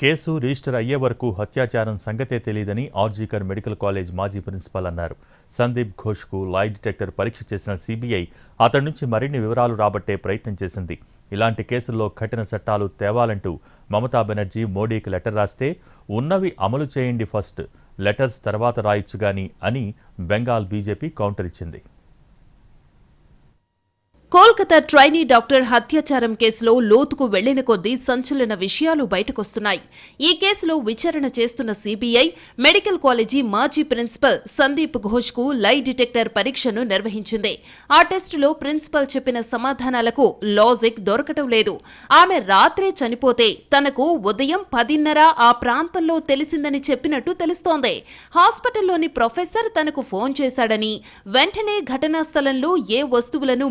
Case register అయ్యే వరకు హత్యాచారం సంగతే తెలియదని ఆర్జీకర్ మెడికల్ కాలేజ్ మాజీ ప్రిన్సిపాల్ అన్నారు. సందీప్ ఘోష్కు లాయ్ డిటెక్టర్ పరీక్ష చేసిన సిబిఐ అతడి నుంచి మరిన్ని వివరాలు రాబట్టే ప్రయత్నం చేసింది. ఇలాంటి కేసుల్లో కఠిన చట్టాలు తేవాలంటూ మమతా బెనర్జీ మోడీకి లెటర్ రాస్తే ఉన్నవి అమలు చేయండి ఫస్ట్ లెటర్స్ తర్వాత రాయొచ్చు గాని అని బెంగాల్ బీజేపీ కౌంటర్ ఇచ్చింది. కోల్కతా ట్రైనీ డాక్టర్ హత్యాచారం కేసులో లోతుకు వెళ్ళిన కొద్దీ సంచలన విషయాలు బయటకొస్తున్నాయి. ఈ కేసులో విచారణ చేస్తున్న సీబీఐ మెడికల్ కాలేజీ మాజీ ప్రిన్సిపల్ సందీప్ ఘోష్కు లై డిటెక్టర్ పరీక్షను నిర్వహించింది. ఆ టెస్టులో ప్రిన్సిపల్ చెప్పిన సమాధానాలకు లాజిక్ దొరకటం లేదు. ఆమె రాత్రే చనిపోతే తనకు ఉదయం పదిన్నర ఆ ప్రాంతంలో తెలిసిందని చెప్పినట్టు తెలుస్తోంది. హాస్పిటల్లోని ప్రొఫెసర్ తనకు ఫోన్ చేశాడని వెంటనే ఘటనా స్థలంలో ఏ వస్తువులను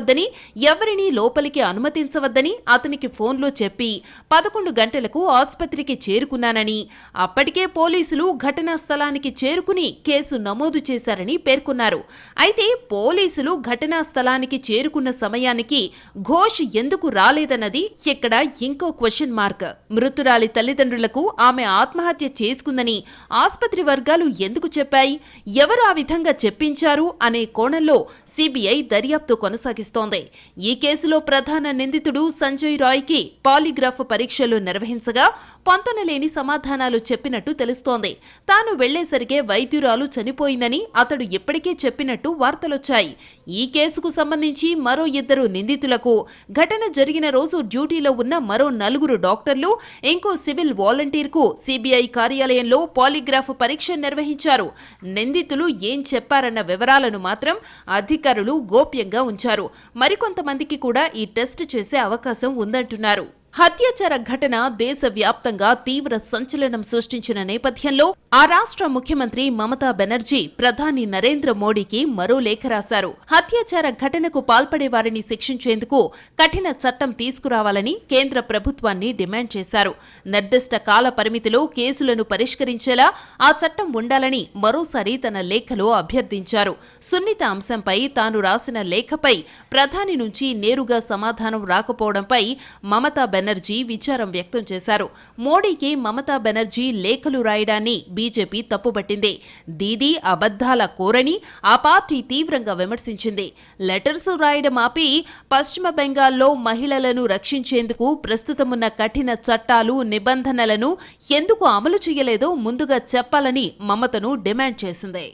ముట్టుకోవద్దని ఎవరినీ లోపలికి అనుమతించవద్దని అతనికి ఫోన్లో చెప్పి పదకొండు గంటలకు ఆసుపత్రికి చేరుకున్నానని అప్పటికే పోలీసులు ఘటనా స్థలానికి చేరుకుని కేసు నమోదు చేశారని పేర్కొన్నారు. అయితే పోలీసులు ఘటనా స్థలానికి చేరుకున్న సమయానికి ఘోష్ ఎందుకు రాలేదన్నది ఇక్కడ ఇంకో క్వశ్చన్ మార్క్. మృతురాలి తల్లిదండ్రులకు ఆమె ఆత్మహత్య చేసుకుందని ఆసుపత్రి వర్గాలు ఎందుకు చెప్పాయి? ఎవరు ఆ విధంగా చెప్పించారు? అనే కోణంలో సిబిఐ దర్యాప్తు కొనసాగిస్తారు ఈ కేసులో ప్రధాన నిందితుడు సంజయ్ రాయ్కి పాలిగ్రాఫ్ పరీక్షలు నిర్వహించగా పొంతనలేని సమాధానాలు చెప్పినట్టు తెలుస్తోంది. తాను వెళ్ళేసరికే వైద్యురాలు చనిపోయిందని అతడు ఇప్పటికే చెప్పినట్టు వార్తలొచ్చాయి. ఈ కేసుకు సంబంధించి మరో ఇద్దరు నిందితులకు ఘటన జరిగిన రోజు డ్యూటీలో ఉన్న మరో నలుగురు డాక్టర్లు ఇంకో సివిల్ వాలంటీర్కు సిబిఐ కార్యాలయంలో పాలిగ్రాఫ్ పరీక్ష నిర్వహించారు. నిందితులు ఏం చెప్పారన్న వివరాలను మాత్రం అధికారులు గోప్యంగా ఉంచారు. మరికొంతమందికి కూడా ఈ టెస్ట్ చేసే అవకాశం ఉందంటున్నారు. హత్యాచార ఘటన దేశవ్యాప్తంగా తీవ్ర సంచలనం సృష్టించిన నేపథ్యంలో ఆ రాష్ట్ర ముఖ్యమంత్రి మమతా బెనర్జీ ప్రధాని నరేంద్ర మోడీకి మరో లేఖ రాశారు. హత్యాచార ఘటనకు పాల్పడే వారిని శిక్షించేందుకు కఠిన చట్టం తీసుకురావాలని కేంద్ర ప్రభుత్వాన్ని డిమాండ్ చేశారు. నిర్దిష్ట కాల పరిమితిలో కేసులను పరిష్కరించేలా ఆ చట్టం ఉండాలని మరోసారి తన లేఖలో అభ్యర్థించారు. సున్నిత అంశంపై తాను రాసిన లేఖపై ప్రధాని నుంచి నేరుగా సమాధానం రాకపోవడంపై మమతా బెనర్జీ విచారం వ్యక్తం చేశారు. మోడీకి మమతా బెనర్జీ లేఖలు రాయడాన్ని బీజేపీ తప్పుపట్టింది. దీదీ అబద్ధాల కోరని ఆ పార్టీ తీవ్రంగా విమర్శించింది. లెటర్స్ రాయడం ఆపి పశ్చిమ బెంగాల్లో మహిళలను రక్షించేందుకు ప్రస్తుతమున్న కఠిన చట్టాలు నిబంధనలను ఎందుకు అమలు చేయలేదో ముందుగా చెప్పాలని మమతను డిమాండ్ చేసింది.